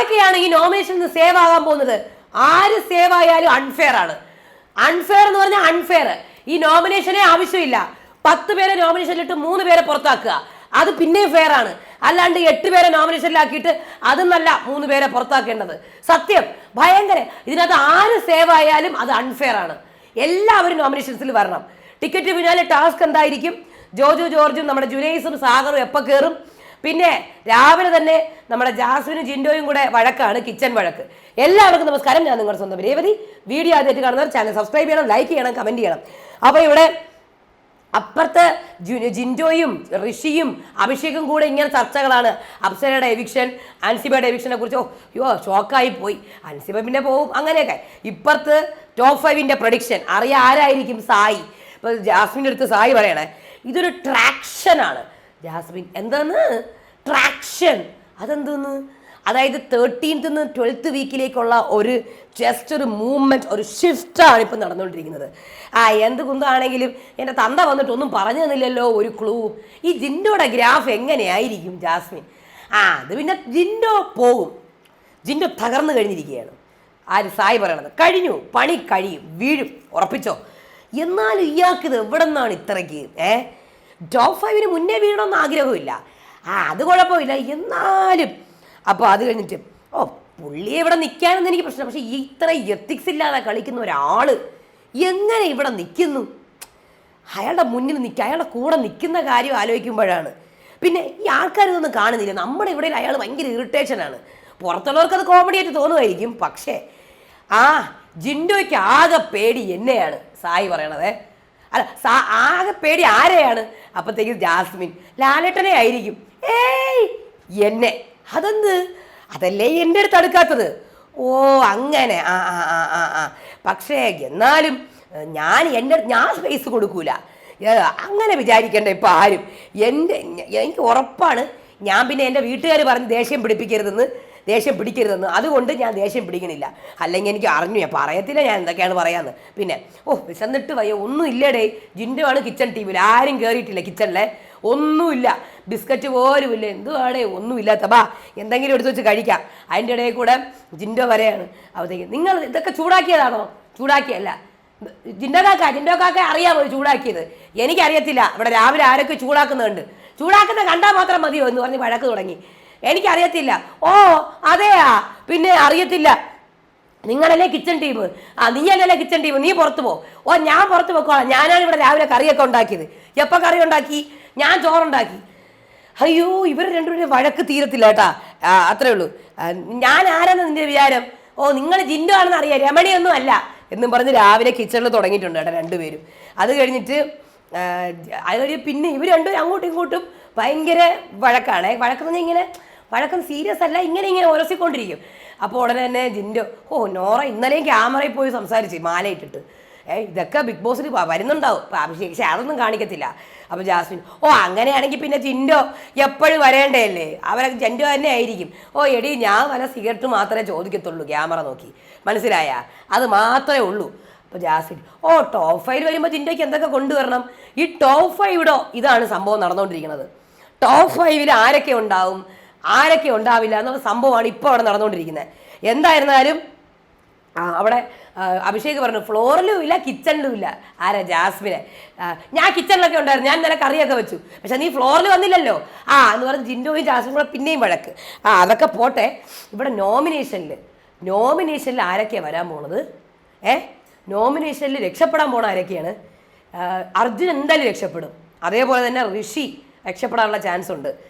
ആരൊക്കെയാണ് ഈ നോമിനേഷനിൽ നിന്ന് സേവ് ആകാൻ പോകുന്നത്? ആര് സേവ് ആയാലും അൺഫെയർ ആണ്. അൺഫെയർ എന്ന് പറഞ്ഞാൽ അൺഫെയർ ഈ നോമിനേഷനെ ആവശ്യമില്ല. പത്ത് പേരെ നോമിനേഷനിലിട്ട് മൂന്ന് പേരെ പുറത്താക്കുക. അത് പിന്നെയും ഫെയർ ആണ്. അല്ലാണ്ട് എട്ട് പേരെ നോമിനേഷനിലാക്കിയിട്ട് അതും നല്ല മൂന്ന് പേരെ പുറത്താക്കേണ്ടത്. സത്യം. ഭയങ്കര. ഇതിനകത്ത് ആര് സേവ് ആയാലും അത് അൺഫെയർ ആണ്. എല്ലാവരും നോമിനേഷൻസിൽ വരണം. ടിക്കറ്റ് പിന്നാലെ ടാസ്ക് എന്തായിരിക്കും? ജോജു ജോർജും നമ്മുടെ ജുനൈസും സാഗറും എപ്പോൾ കയറും പിന്നെ രാവിലെ തന്നെ നമ്മുടെ ജാസ്മിനും ജിൻഡോയും കൂടെ വഴക്കാണ് കിച്ചൺ വഴക്ക്. എല്ലാവർക്കും നമസ്കാരം. ഞാൻ നിങ്ങളുടെ സ്വന്തം രേവതി. വീഡിയോ ആദ്യമായിട്ട് കാണുന്നവർ ചാനൽ സബ്സ്ക്രൈബ് ചെയ്യണം ലൈക്ക് ചെയ്യണം കമന്റ് ചെയ്യണം. അപ്പോൾ ഇവിടെ അപ്പുറത്ത് ജിൻഡോയും ഋഷിയും അഭിഷേകും കൂടെ ഇങ്ങനെ ചർച്ചകളാണ്. അപ്സരയുടെ എവിക്ഷൻ അൻസിബയുടെ എവിക്ഷനെ കുറിച്ച്. ഓ യോ ഷോക്കായി പോയി. അൻസിബ പിന്നെ പോവും. അങ്ങനെയൊക്കെ. ഇപ്പുറത്ത് ടോപ്പ് ഫൈവിന്റെ പ്രൊഡിക്ഷൻ അറിയാം ആരായിരിക്കും സായി? ഇപ്പോൾ ജാസ്മിന്റെ അടുത്ത് സായി പറയണേ. ഇതൊരു ട്രാക്ഷനാണ് ജാസ്മിൻ. എന്താണ്? ട്രാക്ഷൻ. അതെന്തോന്ന്? അതായത് തേർട്ടീൻത്ത് നിന്ന് ട്വൽത്ത് വീക്കിലേക്കുള്ള ഒരു ജസ്റ്റ് ഒരു മൂവ്മെന്റ് ഒരു ഷിഫ്റ്റാണ് ഇപ്പം നടന്നുകൊണ്ടിരിക്കുന്നത്. ആ എന്ത് കുന്താണെങ്കിലും എന്റെ തന്ത വന്നിട്ട് ഒന്നും പറഞ്ഞു തന്നില്ലല്ലോ ഒരു ക്ലൂ ഈ ജിൻഡോയുടെ ഗ്രാഫ് എങ്ങനെയായിരിക്കും ജാസ്മിൻ? ആ അത് പിന്നെ ജിൻഡോ പോകും. ജിൻഡോ തകർന്നു കഴിഞ്ഞിരിക്കുകയാണ്. ആര്? സായി പറയണത്. കഴിഞ്ഞു പണി കഴിയും വീഴും ഉറപ്പിച്ചോ. എന്നാലും ഇയാൾക്ക് ഇത് എവിടെ നിന്നാണ് ഇത്രയ്ക്ക്? ഏ? ടോപ്പ് ഫൈവിന് മുന്നേ വീഴണമെന്ന് ആഗ്രഹമില്ല ആ അത് കുഴപ്പമില്ല. എന്നാലും അപ്പോൾ അത് കഴിഞ്ഞിട്ട് ഓ പുള്ളി ഇവിടെ നിൽക്കാനൊന്നും എനിക്ക് പ്രശ്നം പക്ഷേ ഇത്ര എത്തിക്സ് ഇല്ലാതെ കളിക്കുന്ന ഒരാൾ എങ്ങനെ ഇവിടെ നിൽക്കുന്നു? അയാളുടെ മുന്നിൽ നിൽക്കുക അയാളുടെ കൂടെ നിൽക്കുന്ന കാര്യം ആലോചിക്കുമ്പോഴാണ്. പിന്നെ ഈ ആൾക്കാർ ഇതൊന്നും കാണുന്നില്ല. നമ്മുടെ ഇവിടെ അയാൾ ഭയങ്കര ഇറിറ്റേഷനാണ് പുറത്തുള്ളവർക്ക് അത് കോമഡി ആയിട്ട് തോന്നുമായിരിക്കും. പക്ഷേ ആ ജിൻഡോയ്ക്ക് ആകെ പേടി എന്നെയാണ് സായി പറയണത്. അല്ല സാ ആകെ പേടി ആരെയാണ്? അപ്പത്തേക്ക് ജാസ്മിൻ ലാലേട്ടനെ ആയിരിക്കും. ഏയ് എന്നെ. അതെന്ത്? അതല്ലേ എന്റെ അടുത്ത് അടുക്കാത്തത്? ഓ അങ്ങനെ. ആ ആ ആ ആ ആ. പക്ഷേ എന്നാലും ഞാൻ എന്റെ ഞാൻ സ്പേസ് കൊടുക്കൂല. അങ്ങനെ വിചാരിക്കേണ്ട ഇപ്പം ആരും. എന്റെ എനിക്ക് ഉറപ്പാണ് ഞാൻ പിന്നെ എന്റെ വീട്ടുകാർ പറഞ്ഞ് ദേഷ്യം പിടിപ്പിക്കരുതെന്ന് ദേഷ്യം പിടിക്കരുതെന്ന്. അതുകൊണ്ട് ഞാൻ ദേഷ്യം പിടിക്കണില്ല. അല്ലെങ്കിൽ എനിക്ക് അറിഞ്ഞു ഞാൻ പറയത്തില്ല ഞാൻ എന്തൊക്കെയാണ് പറയാന്ന്. പിന്നെ ഓ വിശന്നിട്ട് വയ്യ ഒന്നും ഇല്ലടേ. ജിൻഡുവാണ് കിച്ചൺ ടീമിൽ ആരും കയറിയിട്ടില്ല കിച്ചണിലെ ഒന്നുമില്ല. ബിസ്ക്കറ്റ് പോലും ഇല്ല. എന്തുവാടേ ഒന്നുമില്ലാത്ത ബാ എന്തെങ്കിലും എടുത്തു വെച്ച് കഴിക്കാം. അതിന്റെ ഇടയിൽ കൂടെ ജിൻഡോ വരെയാണ്. അപ്പോഴത്തേക്ക് നിങ്ങൾ ഇതൊക്കെ ചൂടാക്കിയതാണോ? ചൂടാക്കിയല്ല. ജിൻഡോ കാക്ക ജിൻഡോ കാക്ക അറിയാമോ ചൂടാക്കിയത്? എനിക്കറിയത്തില്ല. ഇവിടെ രാവിലെ ആരൊക്കെ ചൂടാക്കുന്നുണ്ട് ചൂടാക്കുന്ന കണ്ടാൽ മാത്രം മതിയോ എന്ന് പറഞ്ഞ് വഴക്ക് തുടങ്ങി. എനിക്കറിയത്തില്ല. ഓ അതെയാ? പിന്നെ അറിയത്തില്ല. നിങ്ങളല്ലേ കിച്ചൺ ടീം ആ നീ അല്ലല്ലേ കിച്ചൺ ടീം നീ പുറത്തു പോ. ഓ ഞാൻ പുറത്ത് പോക്കോളാം. ഞാനാണ് ഇവിടെ രാവിലെ കറിയൊക്കെ ഉണ്ടാക്കിയത്. എപ്പോൾ കറി ഉണ്ടാക്കി? ഞാൻ ചോറുണ്ടാക്കി. അയ്യോ ഇവർ രണ്ടുപേരും വഴക്ക് തീരത്തില്ല കേട്ടാ. അത്രേ ഉള്ളൂ. ഞാൻ ആരാന്ന് നിന്റെ വിചാരം? ഓ നിങ്ങൾ ജിൻഡോ ആണെന്ന് അറിയാം. രമണിയൊന്നും അല്ല. എന്നും പറഞ്ഞ് രാവിലെ കിച്ചണിൽ തുടങ്ങിയിട്ടുണ്ട് കേട്ടോ രണ്ടുപേരും. അത് കഴിഞ്ഞിട്ട് അത് കഴിഞ്ഞ് പിന്നെ ഇവർ രണ്ടുപേരും അങ്ങോട്ടും ഇങ്ങോട്ടും ഭയങ്കര വഴക്കാണ്. വഴക്കെന്ന് പറഞ്ഞാൽ ഇങ്ങനെ വഴക്കം സീരിയസ് അല്ല ഇങ്ങനെ ഇങ്ങനെ ഉരസിക്കൊണ്ടിരിക്കും അപ്പോൾ ഉടനെ തന്നെ ജിൻഡോ ഓ നോറ ഇന്നലെയും ക്യാമറയിൽ പോയി സംസാരിച്ച് മാലയിട്ടിട്ട്. ഏഹ് ഇതൊക്കെ ബിഗ് ബോസിൽ വരുന്നുണ്ടാവും. പക്ഷെ അതൊന്നും കാണിക്കത്തില്ല. അപ്പോൾ ജാസ്മിൻ ഓ അങ്ങനെയാണെങ്കിൽ പിന്നെ ജിൻഡോ എപ്പോഴും വരേണ്ടതല്ലേ? അവരൊക്കെ ജിൻഡോ തന്നെ ആയിരിക്കും. ഓ എടി ഞാൻ വല സിഗരറ്റ് മാത്രമേ ചോദിക്കത്തുള്ളൂ ക്യാമറ നോക്കി. മനസ്സിലായ? അത് മാത്രമേ ഉള്ളൂ. അപ്പോൾ ജാസ്മിൻ ഓ ടോപ്പ് ഫൈവ് വരുമ്പോൾ ജിൻഡോയ്ക്ക് എന്തൊക്കെ കൊണ്ടുവരണം? ഈ ടോപ്പ് ഇടോ ഇതാണ് സംഭവം നടന്നുകൊണ്ടിരിക്കുന്നത് ടോപ്പ് ഫൈവിൽ ആരൊക്കെ ഉണ്ടാവും? ആരൊക്കെ ഉണ്ടാവില്ല എന്നുള്ള സംഭവമാണ് ഇപ്പോൾ അവിടെ നടന്നുകൊണ്ടിരിക്കുന്നത്. എന്തായിരുന്നാലും അവിടെ അഭിഷേക് പറഞ്ഞു ഫ്ലോറിലും ഇല്ല കിച്ചണിലും ഇല്ല. ആരാ ജാസ്മിനെ? ഞാൻ കിച്ചണിലൊക്കെ ഉണ്ടായിരുന്നു ഞാൻ ഇന്നലെ കറിയൊക്കെ വെച്ചു. പക്ഷെ നീ ഫ്ലോറിൽ വന്നില്ലല്ലോ. ആ എന്ന് പറഞ്ഞ് ജിൻഡോയും ജാസ്മിനും കൂടെ പിന്നെയും വഴക്ക്. ആ അതൊക്കെ പോട്ടെ. ഇവിടെ നോമിനേഷനിൽ നോമിനേഷനിൽ ആരൊക്കെയാണ് വരാൻ പോണത്? ഏ? നോമിനേഷനിൽ രക്ഷപ്പെടാൻ പോണ ആരൊക്കെയാണ്? അർജുൻ എന്തായാലും രക്ഷപ്പെടും. അതേപോലെ തന്നെ ഋഷി രക്ഷപ്പെടാനുള്ള ചാൻസ് ഉണ്ട്.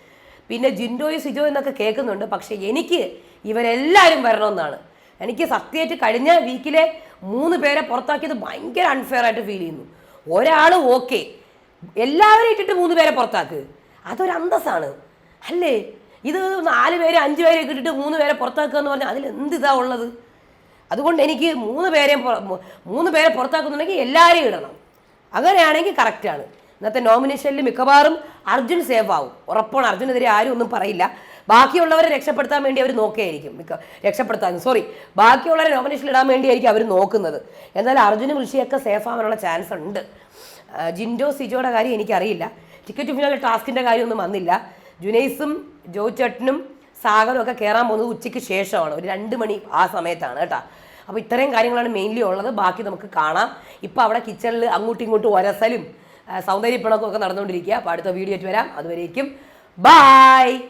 പിന്നെ ജിൻഡോയ് സിജോ എന്നൊക്കെ കേൾക്കുന്നുണ്ട്. പക്ഷേ എനിക്ക് ഇവരെല്ലാവരും വരണമെന്നാണ്. എനിക്ക് സത്യമായിട്ട് കഴിഞ്ഞ വീക്കിലെ മൂന്ന് പേരെ പുറത്താക്കിയത് ഭയങ്കര അൺഫെയർ ആയിട്ട് ഫീൽ ചെയ്യുന്നു. ഒരാൾ ഓക്കെ എല്ലാവരും ഇട്ടിട്ട് മൂന്ന് പേരെ പുറത്താക്ക്. അതൊരു അന്തസ്സാണ്. അല്ലേ? ഇത് നാല് പേര് അഞ്ച് പേരെ ഇട്ടിട്ട് മൂന്ന് പേരെ പുറത്താക്കുക എന്ന് പറഞ്ഞാൽ അതിൽ എന്ത് ഇതാ ഉള്ളത്? അതുകൊണ്ട് എനിക്ക് മൂന്ന് പേരെയും മൂന്ന് പേരെ പുറത്താക്കുന്നുണ്ടെങ്കിൽ എല്ലാവരെയും ഇടണം. അങ്ങനെയാണെങ്കിൽ കറക്റ്റാണ് ഇന്നത്തെ നോമിനേഷനിൽ മിക്കവാറും അർജുൻ സേഫ് ആവും. ഉറപ്പാണ് അർജുനെതിരെ ആരും ഒന്നും പറയില്ല. ബാക്കിയുള്ളവരെ രക്ഷപ്പെടുത്താൻ വേണ്ടി അവർ നോക്കുകയായിരിക്കും. മിക്ക രക്ഷപ്പെടുത്താൻ സോറി ബാക്കിയുള്ളവരെ നോമിനേഷനിൽ ഇടാൻ വേണ്ടിയായിരിക്കും അവർ നോക്കുന്നത്. എന്നാൽ അർജുനും ഋഷിയൊക്കെ സേഫ് ആവാനുള്ള ചാൻസ് ഉണ്ട്. ജിൻഡോ സിജോയുടെ കാര്യം എനിക്കറിയില്ല. ടിക്കറ്റ് ഫിനാൽ ടാസ്കിന്റെ കാര്യമൊന്നും വന്നില്ല. ജുനൈസും ജോ സാഗറും ഒക്കെ കയറാൻ പോകുന്നത് ഉച്ചയ്ക്ക് ശേഷമാണ്. ഒരു രണ്ട് മണി ആ സമയത്താണ് കേട്ടോ. അപ്പോൾ ഇത്രയും കാര്യങ്ങളാണ് മെയിൻലി ഉള്ളത്. ബാക്കി നമുക്ക് കാണാം. ഇപ്പോൾ അവിടെ കിച്ചണിൽ അങ്ങോട്ടും ഇങ്ങോട്ടും ഒരസലും ആ, സൗന്ദര്യപ്പിണക്കും ഒക്കെ നടന്നുകൊണ്ടിരിക്കുക. അപ്പോൾ അടുത്ത വീഡിയോ ആയിട്ട് വരാം. അതുവരേക്കും. ബായ്